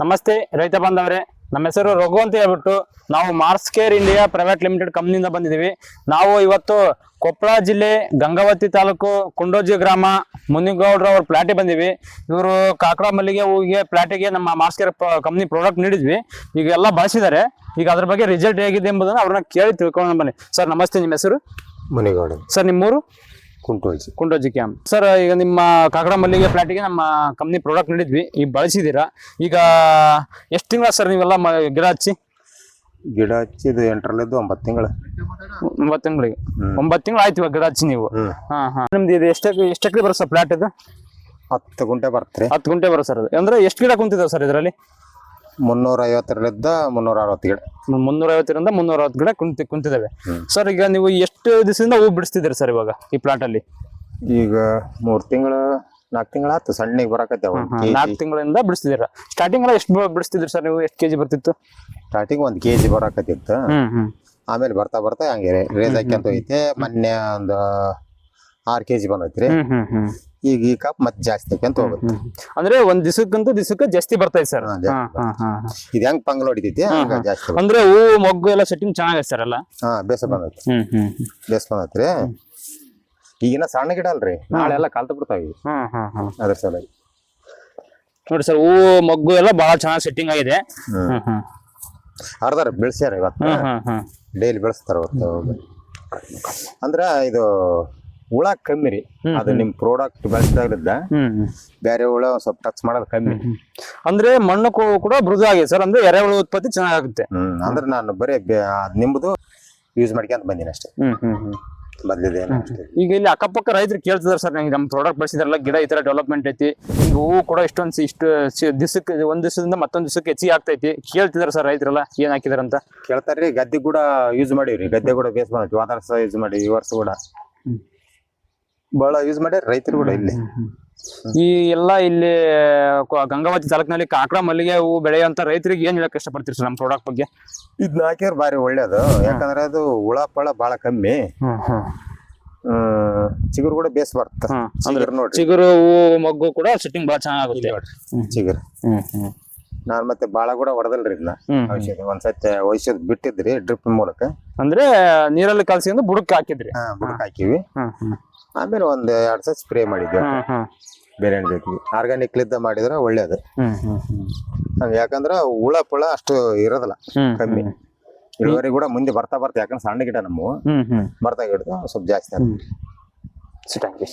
ನಮಸ್ತೆ ರೈತ ಬಾಂಧವರೇ. ನಮ್ಮ ಹೆಸರು ರಘು ಅಂತ ಹೇಳ್ಬಿಟ್ಟು ನಾವು Mars care India private limited ಕಂಪ್ನಿಯಿಂದ ಬಂದಿದ್ದೀವಿ. ನಾವು ಇವತ್ತು ಕೊಪ್ಪಳ ಜಿಲ್ಲೆ ಗಂಗಾವತಿ ತಾಲೂಕು ಕುಂಡೋಜಿ ಗ್ರಾಮ ಮುನಿಗೌಡ್ರ ಅವ್ರ ಪ್ಲಾಟಿಗೆ ಬಂದಿವಿ. ಇವರು ಕಾಕಡ ಮಲ್ಲಿಗೆ ಹೂವಿಗೆ ಪ್ಲಾಟಿಗೆ ನಮ್ಮ ಮಾರ್ಸ್ ಕೇರ್ ಕಂಪ್ನಿ ಪ್ರಾಡಕ್ಟ್ ನೀಡಿದ್ವಿ. ಈಗ ಎಲ್ಲ ಬಳಸಿದ್ದಾರೆ. ಈಗ ಅದ್ರ ಬಗ್ಗೆ ರಿಸಲ್ಟ್ ಹೇಗಿದೆ ಎಂಬುದನ್ನು ಅವ್ರನ್ನ ಕೇಳಿ ತಿಳ್ಕೊಂಡು ಬನ್ನಿ. ಸರ್ ನಮಸ್ತೆ ನಿಮ್ಮ ಹೆಸರು? ಮುನಿಗೌಡ. ಸರ್ ನಿಮ್ಮೂರು? ಕುಂಟೋಜಿ ಕುಂಟೋಜಿ ಕ್ಯಾಂಪ್ ಸರ್ ಈಗ ನಿಮ್ಮ ಕಾಕಡ ಮಲ್ಲಿಗೆ ಪ್ಲಾಟಿಗೆ ನಮ್ಮ ಕಂಪ್ನಿ ಪ್ರಾಡಕ್ಟ್ ನೀಡಿದ್ವಿ. ಈಗ ಬಳಸಿದ್ದೀರಾ? ಈಗ ಎಷ್ಟು ತಿಂಗಳ ಸರ್ ನೀವೆಲ್ಲ ಮ- ಗಿಡ ಹಚ್ಚಿ? ಗಿಡ ಹಚ್ಚಿದು ಎಂಟರಲ್ಲಿದ್ದು ಒಂಬತ್ತು ತಿಂಗಳು. ಒಂಬತ್ತು ತಿಂಗಳಿಗೆ? ಒಂಬತ್ತು ತಿಂಗಳು ಆಯ್ತು ಇವಾಗ ಗಿಡ ಹಚ್ಚಿ ನೀವು? ಹಾಂ ಹಾಂ ಹಾ. ನಿಮ್ದು ಇದು ಎಷ್ಟು ಎಷ್ಟು ಎಕರೆ ಬರುತ್ತೆ ಸರ್ ಫ್ಲಾಟ್ ಇದು? ಹತ್ತು ಗುಂಟೆ ಬರ್ತೀರಿ ಹತ್ತು ಗುಂಟೆ ಬರೋ ಸರ್ ಅದು. ಅಂದ್ರೆ ಎಷ್ಟು ಗಿಡ ಕುಂತಿದಾವೆ ಸರ್ ಇದರಲ್ಲಿ? ಮುನ್ನೂರ ಐವತ್ತರಲ್ಲಿದ್ದ ಮುನ್ನೂರ ಅರವತ್ತು ಗಿಡ. ಮುನ್ನೂರ ಐವತ್ತರಿಂದ ಮುನ್ನೂರ ಅರವತ್ತು ಗಿಡ ಕುಂತಿ ಕುಂತಿದ್ದಾವೆ ಸರ್ ಈಗ ನೀವು ಎಷ್ಟು ದಿವಸದಿಂದ ಹೂ ಬಿಡಿಸ್ತಿದ್ದೀರಿ ಸರ್ ಇವಾಗ ಈ ಪ್ಲಾಟ್ ಅಲ್ಲಿ? ಈಗ ಮೂರ್ ತಿಂಗಳು ನಾಲ್ಕು ತಿಂಗಳ ಆತು ಸಣ್ಣಗೆ ಬರಕತ್ತೆ ನಾಲ್ಕು ತಿಂಗಳಿಂದ ಬಿಡಿಸ್ತಿದ್ದೀರ. ಸ್ಟಾರ್ಟಿಂಗ್ ಎಲ್ಲ ಎಷ್ಟು ಬಿಡಿಸ್ತಿದ್ರಿ ಸರ್ ನೀವು ಎಷ್ಟು ಕೆಜಿ ಬರ್ತಿತ್ತು? ಸ್ಟಾರ್ಟಿಂಗ್ ಒಂದ್ ಕೆಜಿ ಬರಾಕತ್ತಿತ್ತು. ಆಮೇಲೆ ಬರ್ತಾ ಬರ್ತಾ ಹಂಗೆ ರೇಸ್ ಹಾಕ್ಯಂತ ಹೋಯ್ತೆ ಮೊನ್ನೆ ಒಂದು ಆರು ಕೆಜಿ ಬಂದೈತ್ರಿ. ಈಗ ಈ ಕಾಪ್ ಮತ್ತೆ ಜಾಸ್ತಿ ಅಂತ ಹೋಗುತ್ತೆ. ಅಂದ್ರೆ ಒಂದ್ ದಿವಸಕ್ಕಂತೂ ದಿವಸಕ್ಕೆ ಜಾಸ್ತಿ ಬರ್ತೈತೆ ಸರ್. ಹಾ, ಇದು ಹೆಂಗ್ ಪಂಗಲ್ ಹೊಡಿತೈತಿ? ಹಂಗ ಜಾಸ್ತಿ ಬರುತ್ತೆ. ಅಂದ್ರೆ ಹೂವು ಮೊಗ್ಗು ಎಲ್ಲ ಸೆಟ್ಟಿಂಗ್ ಚೆನ್ನಾಗೈತೆ ಸರ್ ಎಲ್ಲ. ಹಾ ಬೇಸ ಬಂದೈತಿ. ಹ್ಮ್ ಹ್ಮ್ ಬೇಸ್ ಬಂದೈತ್ರಿ ಈಗಿನ ಸಣ್ಣ ಗಿಡ ಅಲ್ರಿ. ನಾಳೆ ಎಲ್ಲ ಕಲ್ತು ಬಿಡ್ತಾವ ಈಗ ಹ್ಮ್ ಹ್ಮ್ ಹ್ಮ್. ಅದ್ರ ಸಲುವಾಗಿ. ನೋಡಿ ಸರ್ ಹೂವು ಮೊಗ್ಗು ಎಲ್ಲ ಬಹಳ ಚೆನ್ನಾಗಿ ಸೆಟ್ಟಿಂಗ್ ಆಗಿದೆ. ಹ್ಮ್. ಹ್ಮ್ ಹ್ಮ್. ಅರ್ಧಾರ ಬೆಳ್ಸ್ಯಾರ ಇವತ್ತು? ಹ್ಮ್ ಹ್ಮ್ ಹ್ಮ್. ಡೈಲಿ ಬೆಳೆಸ್ತಾರ ಅವತ್ತು. ಅಂದ್ರ ಇದು ಹುಳ ಕಮ್ಮಿ ರೀ. ಅದು ನಿಮ್ ಪ್ರಾಡಕ್ಟ್ ಬೆಳೆಸಿದಾಗ್ಲಿದ್ದ ಬೇರೆ ಹುಳ ಒಂದ್ ಸ್ವಲ್ಪ ಟಚ್ ಮಾಡೋದು ಕಮ್ಮಿ ಅಂದ್ರೆ ಮಣ್ಣು ಕೂ- ಕೂಡ ಮೃದು ಆಗಿದೆ ಸರ್ ಅಂದ್ರೆ ಎರೆಹುಳು ಉತ್ಪತ್ತಿ ಚೆನ್ನಾಗುತ್ತೆ ಹ್ಮ್ ಅಂದ್ರೆ ನಾನು ಬರೀ ಬೆ- ಅದ್ ನಿಂಬುದು ಯೂಸ್ ಮಾಡ್ಕೊಂತ ಬಂದೀನಿ ಅಷ್ಟೇ. ಹ್ಮ್ ಹ್ಮ್ ಈಗ ಇಲ್ಲಿ ಅಕ್ಕಪಕ್ಕ ರೈತರು ಕೇಳ್ತಿದಾರೆ ಸರ್ ನಂಗೆ ನಮ್ಮ ಪ್ರಾಡಕ್ಟ್ ಬಳಸಿದಾರಲ್ಲ ಗಿಡ ಈ ತರ ಡೆವಲಪ್ಮೆಂಟ್ ಐತಿ. ಈಗ ಹೂವು ಕೂಡ ಇಷ್ಟೊಂದು ಇಷ್ಟು ಸಿ- ದಿವ್ಸಕ್ಕೆ ಒಂದ್ ದಿವಸದಿಂದ ಮತ್ತೊಂದ್ ದಿವಸಕ್ಕೆ ಹೆಚ್ಚಿಗೆ ಆಗ್ತೈತಿ. ಕೇಳ್ತಿದಾರೆ ಸರ್ ರೈತರೆಲ್ಲ ಏನ್ ಹಾಕಿದಾರೆ ಅಂತ? ಕೇಳ್ತಾರ್ರಿ ಗದ್ದೆ ಕೂಡ ಯೂಸ್ ಮಾಡೀವ್ರಿ. ಗದ್ದೆ ಕೂಡ ಬೇಸ್ ಬಂದೈತಿ ವರ್ಷ ಯೂಸ್ ಮಾಡಿ ಈ ವರ್ಷ ಕೂಡ. ಬಹಳ ಯೂಸ್ ಮಾಡ್ಯಾರ ರೈತರು ಕೂಡ ಇಲ್ಲಿ. ಈ ಎಲ್ಲ ಇಲ್ಲಿ ಗಂಗಾವತಿ ತಾಲೂಕಿನಲ್ಲಿ ಕಾಕಡ ಮಲ್ಲಿಗೆ ಹೂ ಬೆಳೆಯುವಂತ ರೈತರಿಗೆ ಏನ್ ಹೇಳಕ್ ಇಷ್ಟಪಡ್ತೀರಿ ಸರ್ ನಮ್ಮ ಪ್ರಾಡಕ್ಟ್ ಬಗ್ಗೆ? ಇದ್ನ ಹಾಕ್ಯಾರ ಬಾರಿ ಒಳ್ಳೇದು. ಯಾಕಂದ್ರೆ ಅದು ಹುಳ ಪಳ ಬಹಳ ಕಮ್ಮಿ ಚಿಗುರು ಕೂಡ ಬೇಸ್ ಬರ್ತ ಹ್ಮ್. ಚಿಗುರು ಹೂ ಮೊಗ್ಗು ಕೂಡ ಸೆಟ್ಟಿಂಗ್ ಬಹಳ ಚೆನ್ನಾಗುತ್ತೆ ಚಿಗುರು. ನಾನ್ ಮತ್ತೆ ಬಾಳ ಕೂಡ ಹೊಡೆದಲ್ರಿ ಇದನ್ನ ಔಷಧಿ. ಒಂದ್ಸತಿ ಔಷಧ ಬಿಟ್ಟಿದ್ರಿ ಡ್ರಿಪ್ ಮೂಲಕ. ಅಂದ್ರೆ ನೀರಲ್ಲಿ ಕಲ್ಸಿಂದ ಬುಡಕ್ಕೆ ಹಾಕಿದ್ರಿ. ಬುಡಕ್ ಹಾಕಿವಿ. ಆಮೇಲೆ ಒಂದ್ ಎರಡ್ ಸತಿ ಸ್ಪ್ರೇ ಮಾಡಿದ್ವಿ ಬೇರೆ ಜೊತೆಗೆ ಆರ್ಗಾನಿಕ್ ಲಿದ್ದ ಮಾಡಿದ್ರೆ ಒಳ್ಳೇದು. ಹ್ಮ್ ಹ್ಮ್ ಹ್ಮ್. ಹಂಗ ಯಾಕಂದ್ರ ಹುಳ ಪುಳ ಅಷ್ಟು ಇರೋದಿಲ್ಲ ಹ್ಮ್ ಕಮ್ಮಿ. ಇಳುವರಿ ಕೂಡ ಮುಂದೆ ಬರ್ತಾ ಬರ್ತಾ ಯಾಕಂದ್ರೆ ಸಣ್ಣ ಗಿಡ ನಮ್ಮ ಹ್ಮ್ ಹ್ಮ್. ಬರ್ತಾ ಗಿಡ ಸ್ವಲ್ಪ ಜಾಸ್ತಿ ಆಗ್ತದೆ ಥ್ಯಾಂಕ್ ಯು